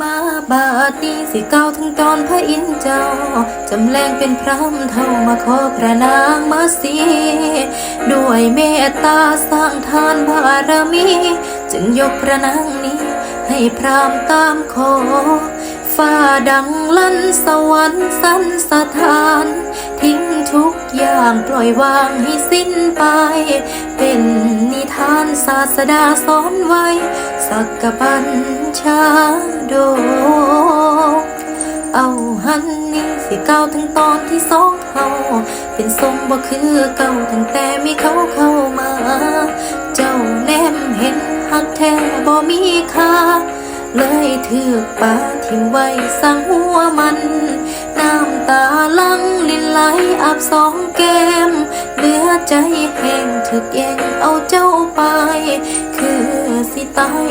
มาบาดนี้สิเก้าถึงตอนพระอินเจ้า จำแรงเป็นพรำเท่ามาขอพระนางมาสีด้วยเมตตาสร้างทานบารมี จึงยกพระนางนี้ ให้พรามตามขอฟ้าดังลั่นสวรรค์สันสถาน ทิ้งทุกอย่างปล่อยวางให้สิ้นไป เป็น ทานศาสดาสอนไว้ สักกบัญชาโดเอาหันนี่สิเก้าถึงตอนที่สองเฮาเป็นทรงบ่คือเก่าตั้งแต่มีเขาเข้ามา เจ้าแนมเห็นหักแท้บ่มีค่าเลยถือกปาทิมไว้สั่งหัวมัน น้ำตาลังลินไหลอาบสองแก้มเหลือใจแห้ ถึกแย่งเอาเจ้าไป คือสิตาย